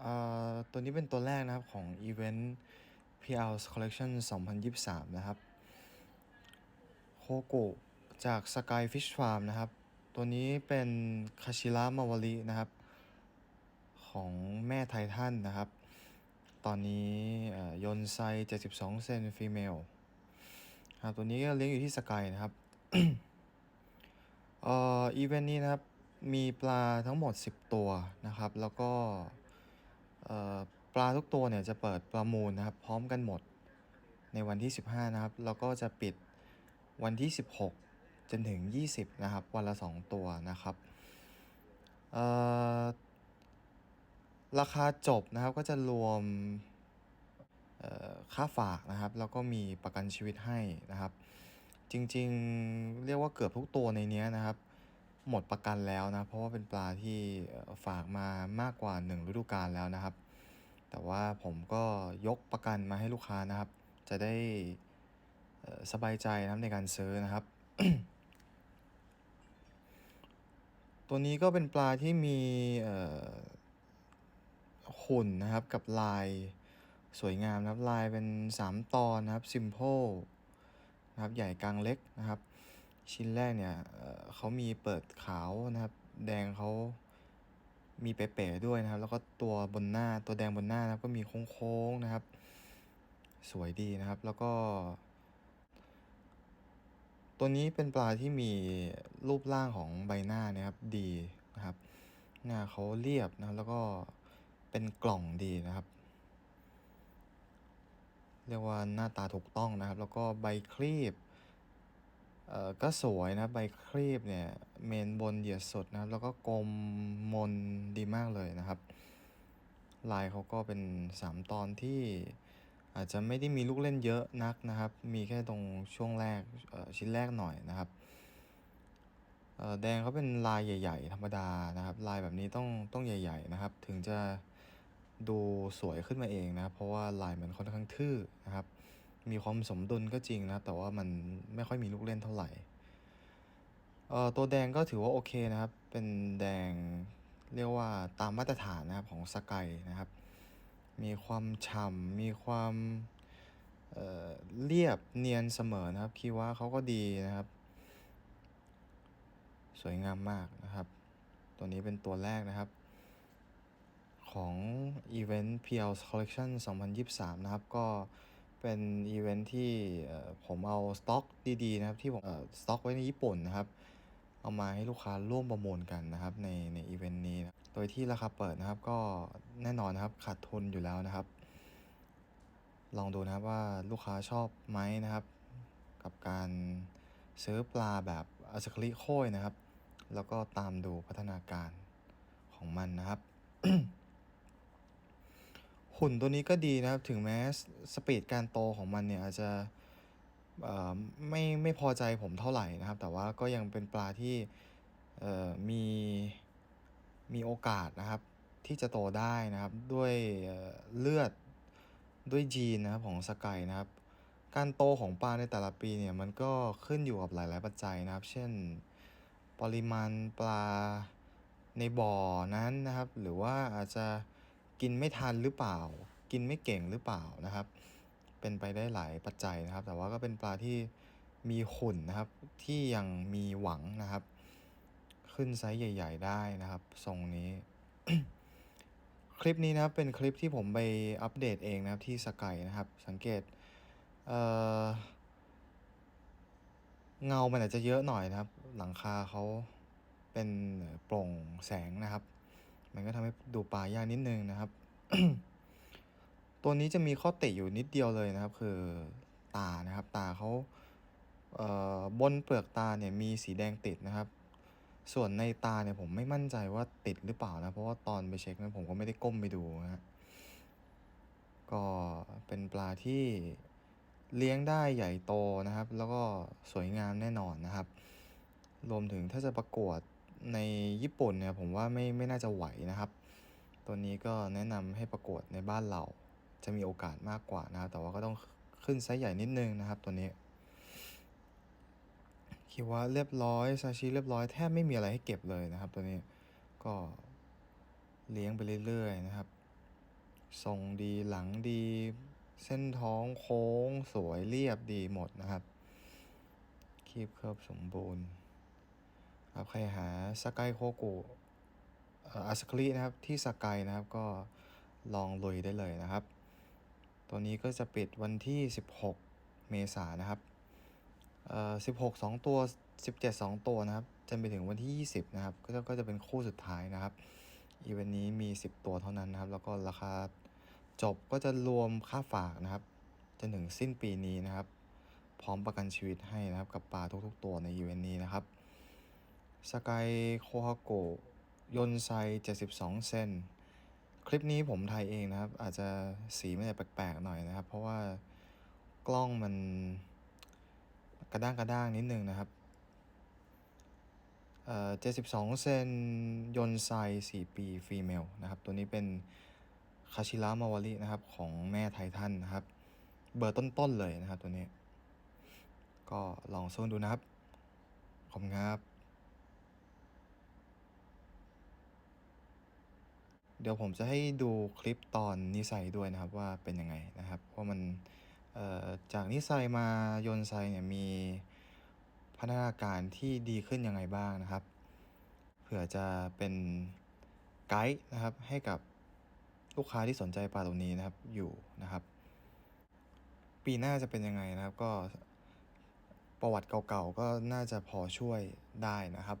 เอ่อตัวนี้เป็นตัวแรกนะครับของอีเวนต์ PL Collection 2023 นะครับโคโกจาก Sky Fish Farm นะครับ ตัวนี้เป็นคาชิระมาวารินะครับ ของแม่ไททันนะครับ ตอนนี้เอ่อยนไซ 72 เซนฟีเมลครับตัวนี้ก็เลี้ยงอยู่ที่สกายนะครับเอ่ออีเวนต์นี้นะครับ มีปลาทั้งหมด 10 ตัวนะครับ แล้วก็ ปลาทุกตัวเนี่ยจะเปิดประมูลนะครับ พร้อมกันหมดในวันที่ 15 นะครับ แล้วก็จะปิดวันที่ 16 จนถึง 20 นะครับ วันละ 2 ตัวนะครับราคาจบนะครับก็จะรวมค่าฝากนะครับ แล้วก็มีประกันชีวิตให้นะครับ จริงๆ เรียกว่าเกือบทุกตัวในเนี้ยนะครับ หมดประกันแล้วนะ เพราะว่าเป็นปลาที่ฝากมามากกว่า1ฤดูกาลแล้วนะครับ แต่ว่าผมก็ยกประกันมาให้ลูกค้านะครับ จะได้สบายใจนะครับในการซื้อนะครับ ตัวนี้ก็เป็นปลาที่มีหุ่นนะครับกับลายสวยงามนะครับ ลายเป็น 3 ตอนนะครับ simple นะครับ ใหญ่กลางเล็กนะครับ ชิ้นแรกเนี่ยเขามีเปิดขาวนะครับ แดงเขามีเป๋ๆด้วยนะครับ แล้วก็ตัวบนหน้าตัวแดงบนหน้านะครับ ก็มีโค้งๆนะครับ สวยดีนะครับ แล้วก็ ตัวนี้เป็นปลาที่มีรูปร่างของใบหน้านะครับดีนะครับ หน้าเขาเรียบนะบแล้วก็เป็นกล่องดีนะครับ เรียกว่าหน้าตาถูกต้องนะครับ แล้วก็ใบคลีบ เอ่อก็สวยนะใบคลีบเนี่ยเมนบนเหยียดสดนะครับ แล้วก็กลมมนดีมากเลยนะครับ ลายเขาก็เป็น 3 ตอนที่อาจจะไม่ได้มีลูกเล่นเยอะนักนะครับ มีแค่ตรงช่วงแรกชิ้นแรกหน่อยนะครับแดงเขาเป็นลายใหญ่ ๆ ธรรมดานะครับ ลายแบบนี้ต้องต้องใหญ่ ๆ นะครับ ถึงจะดูสวยขึ้นมาเองนะครับ เพราะว่าลายมันค่อนข้างทื่อนะครับ มีความสมดุลก็จริงนะ แต่ว่ามันไม่ค่อยมีลูกเล่นเท่าไหร่เอ่อตัวแดงก็ถือว่าโอเคนะครับ เป็นแดงเรียกว่าตามมาตรฐานนะครับของสกายนะครับ มีความฉ่ำมีความเอ่อเรียบเนียนเสมอนะครับ คีว่าเขาก็ดีนะครับ สวยงามมากนะครับ ตัวนี้เป็นตัวแรกนะครับ ของ Event PL Collection 2023 นะครับ ก็ เป็นอีเวนท์ที่ผมเอาสต็อกดีๆนะครับที่ผมสต็อกไว้ในญี่ปุ่นนะครับเอามาให้ลูกค้าร่วมประมูลกันนะครับในในอีเวนต์นี้นะโดยที่ราคาเปิดนะครับก็แน่นอนนะครับขาดทุนอยู่แล้วนะครับ ลองดูนะครับว่าลูกค้าชอบไหมนะครับ กับการซื้อปลาแบบอสคลิโค่ยนะครับ แล้วก็ตามดูพัฒนาการของมันนะครับ หุ่นตัวนี้ก็ดีนะครับ ถึงแม้สปีดการโตของมันเนี่ยอาจจะไม่ไม่พอใจผมเท่าไหร่นะครับ แต่ว่าก็ยังเป็นปลาที่มีมีโอกาสนะครับ ที่จะโตได้นะครับด้วยเเลือดด้วยยีนนะครับของสกายนะครับ การโตของปลาในแต่ละปีเนี่ยมันก็ขึ้นอยู่กับหลาย ๆ ปัจจัยนะครับ เช่นปริมาณปลาในบ่อนั้นนะครับ หรือว่าอาจจะ กินไม่ทันหรือเปล่า กินไม่เก่งหรือเปล่านะครับ เป็นไปได้หลายปัจจัยนะครับ แต่ว่าก็เป็นปลาที่มีหุ่นนะครับ ที่ยังมีหวังนะครับ ขึ้นไซส์ใหญ่ ๆ ได้นะครับ ทรงนี้ คลิปนี้นะครับเป็นคลิปที่ผมไปอัปเดตเองนะครับที่สกายนะครับ สังเกตเเงามันอาจจะเยอะหน่อยนะครับ หลังคาเขาเป็นโปร่งแสงนะครับ มันก็ทำให้ดูปลายากนิดนึงนะครับ ตัวนี้จะมีข้อติอยู่นิดเดียวเลยนะครับ คือตานะครับ ตาเขาเอ่อบนเปลือกตาเนี่ยมีสีแดงติดนะครับ ส่วนในตาเนี่ยผมไม่มั่นใจว่าติดหรือเปล่านะ เพราะว่าตอนไปเช็คนั้นผมก็ไม่ได้ก้มไปดูนะฮะก็เป็นปลาที่เลี้ยงได้ใหญ่โตนะครับ แล้วก็สวยงามแน่นอนนะครับ รวมถึงถ้าจะประกวด ในญี่ปุ่นเนี่ยผมว่าไม่ไม่น่าจะไหวนะครับ ตัวนี้ก็แนะนำให้ประกวดในบ้านเราจะมีโอกาสมากกว่านะครับ แต่ว่าก็ต้องขึ้นไซส์ใหญ่นิดนึงนะครับ ตัวนี้คิดว่าเรียบร้อยซาชิเรียบร้อยแทบไม่มีอะไรให้เก็บเลยนะครับ ตัวนี้ก็เลี้ยงไปเรื่อยๆนะครับทรงดีหลังดี เส้นท้องโค้งสวยเรียบดีหมดนะครับคีบเคิบสมบูรณ์ ครับใครหาสกายโคกุอาสคลีนะครับที่สกายนะครับก็ลองลุยได้เลยนะครับ ตัวนี้ก็จะปิดวันที่ 16 เมษายนนะครับเอ่อ16 2 ตัว 17 2 ตัวนะครับจนไปถึงวันที่ 20 นะครับ ก็จะก็จะเป็นคู่สุดท้ายนะครับ อีเวนต์นี้มี 10 ตัวเท่านั้นนะครับ แล้วก็ราคาจบก็จะรวมค่าฝากนะครับจนถึงสิ้นปีนี้นะครับ พร้อมประกันชีวิตให้นะครับกับปลาทุกๆ ตัวในอีเวนต์นี้นะครับ สกายโคฮาโกยนไซ 72 เซนคลิปนี้ผมถ่ายเองนะครับ อาจจะสีไมันจะแปลกๆหน่อยนะครับ เพราะว่ากล้องมันกระด้างกระด้างนิดนึงนะครับเอ่อ72 เซนยนไซ 4 ปีฟีเมลนะครับ ตัวนี้เป็นคาชิระมาวารินะครับ ของแม่ไททันนะครับ เบอร์ต้นๆเลยนะครับตัวนี้ ก็ลองสู้ดูนะครับ ขอบคุณครับ ดี๋ยวผมจะให้ดูคลิปตอนนิสัยด้วยนะครับว่าเป็นยังไงนะครับว่ามันจากนิสัยมายนไซเนี่ยมีพัฒนาการที่ดีขึ้นยังไงบ้างนะครับ เผื่อจะเป็นไกด์นะครับให้กับลูกค้าที่สนใจปลาตัวนี้นะครับอยู่นะครับ ปีหน้าจะเป็นยังไงนะครับก็ประวัติเก่าๆก็น่าจะพอช่วยได้นะครับ